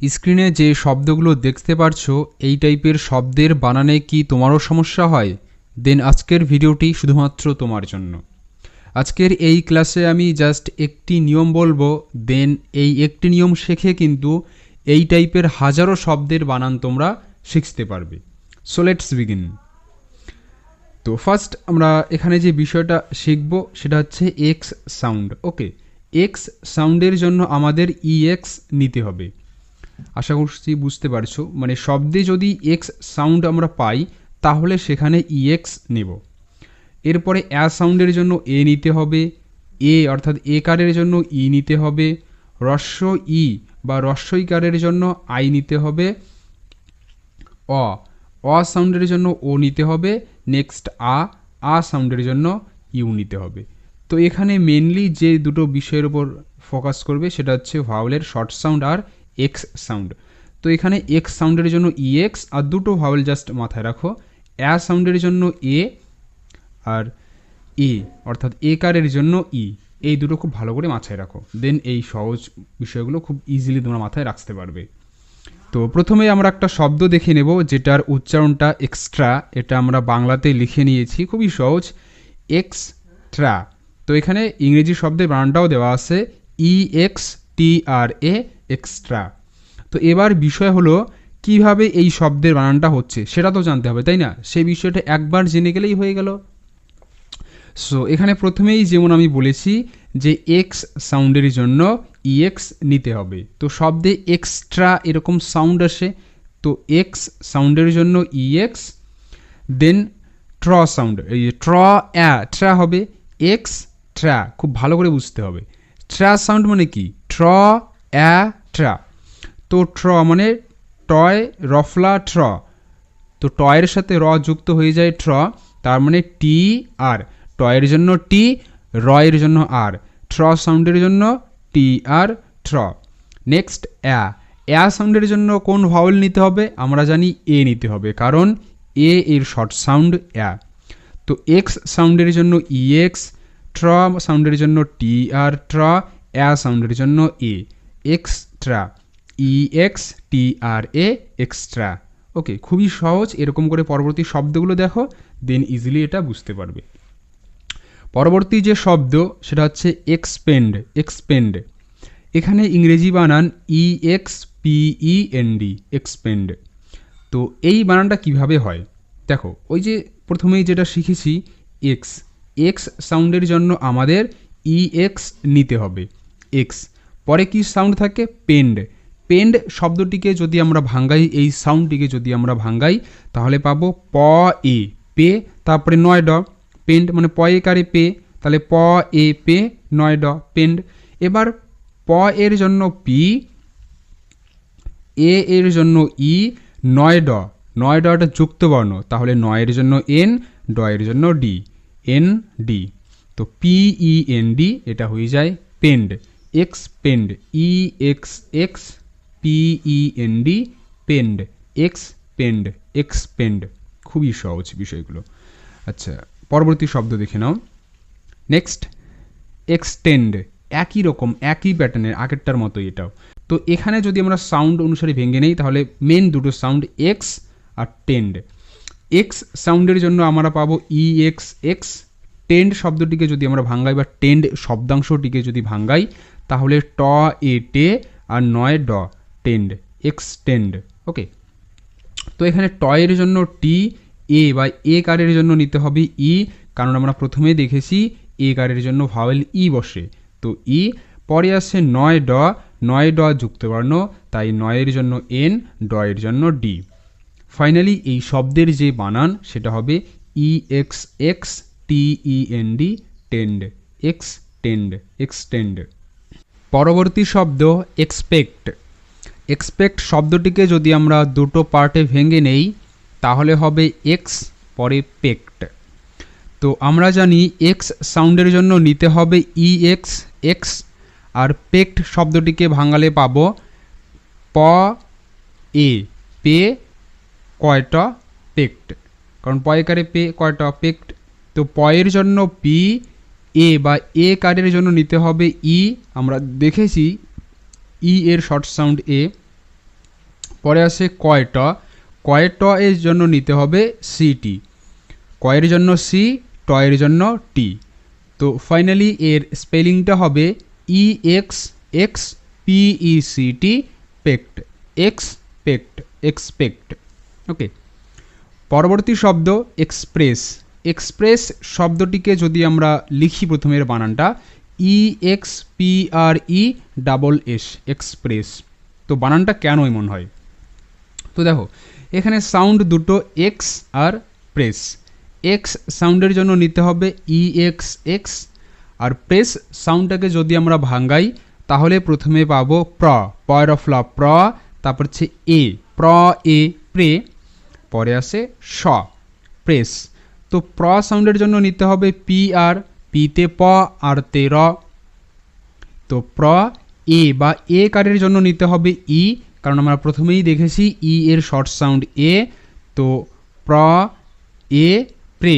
স্ক্রিনে যে শব্দগুলো দেখতে পারছ, এই টাইপের শব্দের বানানে কি তোমারও সমস্যা হয়? দেন আজকের ভিডিওটি শুধুমাত্র তোমার জন্য। আজকের এই ক্লাসে আমি জাস্ট একটি নিয়ম বলব দেন এই একটি নিয়ম শেখে কিন্তু এই টাইপের হাজারো শব্দের বানান তোমরা শিখতে পারবে। সো লেটস বিগিন তো ফার্স্ট আমরা এখানে যে বিষয়টা শিখব, সেটা হচ্ছে এক্স সাউন্ড ওকে এক্স সাউন্ডের জন্য আমাদের ইএক্স নিতে হবে। আশা করছি বুঝতে পারছ। মানে শব্দে যদি এক্স সাউন্ড আমরা পাই, তাহলে সেখানে ইএক্স নেব। এরপরে অ্যা সাউন্ডের জন্য এ নিতে হবে। এ অর্থাৎ এ কারের জন্য ই নিতে হবে। রস্য ই বা রস্যইকারের জন্য আই নিতে হবে। অ অ সাউন্ডের জন্য ও নিতে হবে। নেক্সট আ আ সাউন্ডের জন্য ইউ নিতে হবে। তো এখানে মেনলি যে দুটো বিষয়ের উপর ফোকাস করবে, সেটা হচ্ছে ভাওয়েলের শর্ট সাউন্ড আর এক্স সাউন্ড তো এখানে এক্স সাউন্ডের জন্য ইএক্স আর দুটো ভাওয়েল জাস্ট মাথায় রাখো। অ্যা সাউন্ডের জন্য এ আর এ অর্থাৎ এ কারের জন্য ই এই দুটো খুব ভালো করে মাথায় রাখো। দেন এই সহজ বিষয়গুলো খুব ইজিলি তোমরা মাথায় রাখতে পারবে। তো প্রথমে আমরা একটা শব্দ দেখে নেব, যেটার উচ্চারণটা এক্সট্রা এটা আমরা বাংলাতে লিখে নিয়েছি, খুবই সহজ। এক্সট্রা তো এখানে ইংরেজি শব্দের বানানটাও দেওয়া আছে ই X T R A extra তো এবার বিষয় হলো, কীভাবে এই শব্দের বানানটা হচ্ছে, সেটা তো জানতে হবে, তাই না? সেই বিষয়টা একবার জেনে গেলেই হয়ে গেল। সো এখানে প্রথমেই যেমন আমি বলেছি যে এক্স সাউন্ডের জন্য ইএক্স নিতে হবে। তো শব্দে এক্সট্রা এরকম সাউন্ড আসে, তো এক্স সাউন্ডের জন্য ইএক্স দেন ট্র সাউন্ড এই ট্র অ্যা ট্রা হবে এক্স ট্রা খুব ভালো করে বুঝতে হবে। ট্রা সাউন্ড মানে কি? ট্র অ্যা ট্রা তো ট্র মানে টয়, রফলা ট্র তো টয়ের সাথে র যুক্ত হয়ে যায় ট্র তার মানে টি আর। টয়ের জন্য টি, রয়ের জন্য আর। ট্র সাউন্ডের জন্য টি আর ট্র নেক্সট অ্যা। অ্যা সাউন্ডের জন্য কোন ভাওয়েল নিতে হবে? আমরা জানি এ নিতে হবে, কারণ এ এর শর্ট সাউন্ড অ্যা। তো এক্স সাউন্ডের জন্য ইএক্স ট্র সাউন্ডের জন্য টি আর ট্র অ্যা সাউন্ডের জন্য এ। Extra E X T R A extra okay খুবই সহজ, এরকম করে পরবর্তী শব্দগুলো দেখো দেন ইজিলি এটা বুঝতে পারবে। পরবর্তী যে শব্দ, সেটা হচ্ছে এক্সপেন্ড এক্সপেন্ড এখানে ইংরেজি বানান E X P E N D expend তো এই বানানটা কীভাবে হয়? দেখো, ওই যে প্রথমেই যেটা শিখেছি এক্স এক্স সাউন্ডের জন্য আমাদের ই এক্স নিতে হবে। এক্স পরে কি সাউন্ড থাকে? পেন্ড পেন্ড শব্দটিকে যদি আমরা ভাঙ্গাই, এই সাউন্ডটিকে যদি আমরা ভাঙ্গাই, তাহলে পাবো প, এ, পে, তারপরে নয় ড। পেন্ড মানে প, এ, কারে পে, তাহলে প, এ, পে, নয় ড। পেন্ড এবার প, এর জন্য পি, এ, এর জন্য ই, নয় ড। নয় ডটা যুক্ত বর্ণ তাহলে নয়ের জন্য এন, ড এর জন্য ডি। N, D. তো পিই এন, ডি, এটা হয়ে যায় pend ex pend E X ex P E N D pend ex pend ex pend খুবই সহজ বিষয়গুলো। আচ্ছা পরবর্তী শব্দ দেখে নাও। নেক্সট এক্সটেন্ড একই রকম, একই প্যাটার্নের আগেরটার মতো এটাও। তো এখানে যদি আমরা সাউন্ড অনুসারে ভেঙে নেই, তাহলে মেন দুটো সাউন্ড এক্স আর টেন্ড এক্স সাউন্ডের জন্য আমরা পাবো ই এক্স এক্স টেন্ড শব্দটিকে যদি আমরা ভাঙ্গাই বা টেন্ড শব্দাংশটিকে যদি ভাঙ্গাই তাহলে ট, এ, টে আর নয় ড টেন্ড এক্সটেন্ড ওকে তো এখানে টয়ের জন্য টি এ বা এ কারের জন্য নিতে হবে ই কারণ আমরা প্রথমে দেখেছি এ কারের জন্য ভাওয়েল ই বসে। তো ই পরে আসছে নয় ড নয় ড যুক্তবর্ণ, তাই নয়ের জন্য এন ড এর জন্য ডি ফাইনালি এই শব্দের যে বানান, সেটা হবে E X ex T E N D tend ex tend extend পরবর্তী শব্দ এক্সপেক্ট এক্সপেক্ট শব্দটিকে যদি আমরা দুটো পার্টে ভেঙে নেই, তাহলে হবে এক্স পরে পেক্ট তো আমরা জানি এক্স সাউন্ডের জন্য নিতে হবে ই এক্স এক্স আর পেক্ট শব্দটিকে ভাঙালে পাবো প এ পে, কয়টা পেক্ট কারণ পয়কারে পে, কয়টা পেক্ট তো পয়ের জন্য পি এ বা এ কার্ডের জন্য নিতে হবে ই আমরা দেখেছি ই এর শর্ট সাউন্ড এ পরে আসে কয়ট। কয়ট এর জন্য নিতে হবে সিটি কয়ের জন্য সি টয়ের জন্য টি তো ফাইনালি এর স্পেলিংটা হবে E X ex P E C T pect expect expect okay পরবর্তী শব্দ এক্সপ্রেস এক্সপ্রেস শব্দটিকে যদি আমরা লিখি প্রথমের বানানটা E X P R E double S express তো বানানটা কেন এমন হয়? তো দেখো, এখানে সাউন্ড দুটো এক্স আর প্রেস এক্স সাউন্ডের জন্য নিতে হবে ই এক্স এক্স আর প্রেস সাউন্ডটাকে যদি আমরা ভাঙ্গাই, তাহলে প্রথমে পাবো প্র, পয়ের অফ ল প্র, তারপর হচ্ছে এ, প্র, এ, প্রে, পরে আসে স প্রেস তো প্র সাউন্ডের জন্য নিতে হবে পি আর পিতে প আর তে র। তো প্র এ বা এ কারের জন্য নিতে হবে ই কারণ আমরা প্রথমেই দেখেছি ই এর শর্ট সাউন্ড এ তো প্র এ প্রে।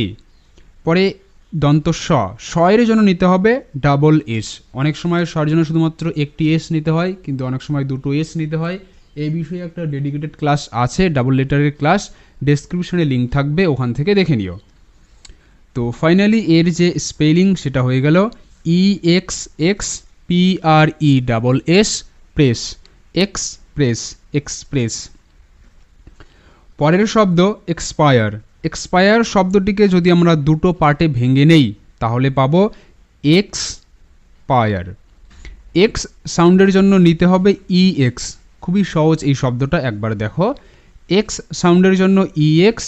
পরে দন্ত স স এর জন্য নিতে হবে ডাবল এস অনেক সময় স্বর জন্য শুধুমাত্র একটি এস নিতে হয়, কিন্তু অনেক সময় দুটো এস নিতে হয়। এই বিষয়ে একটা ডেডিকেটেড ক্লাস আছে ডাবল লেটারের ক্লাস ডেসক্রিপশনে লিঙ্ক থাকবে, ওখান থেকে দেখে নিও। তো ফাইনালি এর যে স্পেলিং সেটা হয়ে গেল E X ex P R E double S press express express পরের শব্দ এক্সপায়ার এক্সপায়ার শব্দটিকে যদি আমরা দুটো পার্টে ভেঙে নেই, তাহলে পাব এক্স পায়ার এক্স সাউন্ডের জন্য নিতে হবে ই এক্স খুবই সহজ এই শব্দটা একবার দেখো। এক্স সাউন্ডের জন্য ই এক্স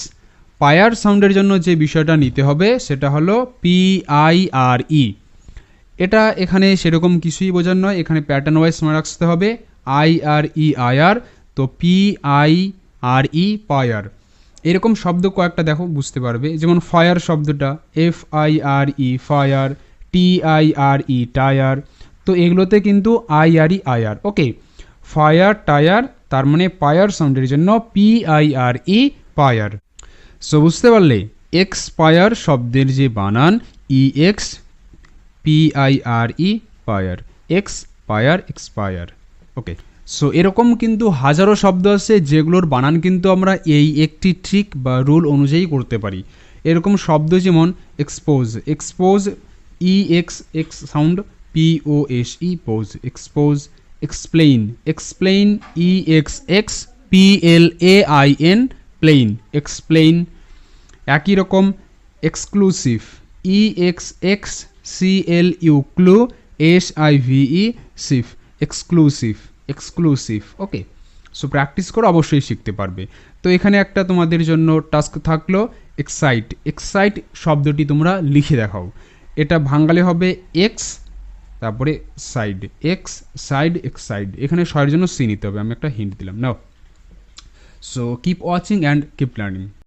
পায়ার সাউন্ডের জন্য যে বিষয়টা নিতে হবে সেটা হলো পি আই আর ই এটা এখানে সেরকম কিছুই বোঝার নয়, এখানে প্যাটার্ন ওয়াইজ মনে রাখতে হবে। আই আর ই আয়ার তো পি আই আর ই পায়ার। এরকম শব্দ কয়েকটা দেখো, বুঝতে পারবে। যেমন ফায়ার শব্দটা F I R E fire T I R E tire তো এগুলোতে কিন্তু I R E ire okay fire tire তার মানে পায়ার সাউন্ডের জন্য P I R E pire. So বুঝতে পারলে এক্সপায়ার শব্দের যে বানান E X E pire ex pire expire okay so এরকম কিন্তু হাজারো শব্দ আছে, যেগুলোর বানান কিন্তু আমরা এই একটি ট্রিক বা রুল অনুযায়ী করতে পারি। এরকম শব্দ যেমন expose expose E X ex sound P O S E pose expose explain explain E X ex P L A I N plain explain একই রকম exclusive E X ex C L U clu S I V E sive exclusive exclusive okay so practice করে অবশ্যই শিখতে পারবে। তো এখানে একটা তোমাদের জন্য টাস্ক থাকল এক্সাইট এক্সাইট শব্দটি তোমরা লিখে দেখাও। এটা ভাঙ্গালে হবে এক্স তারপরে side ex side ex side এখানে সয়ের জন্য সি নিতে হবে, আমি একটা হিন্ট দিলাম, নাও। so keep watching and keep learning.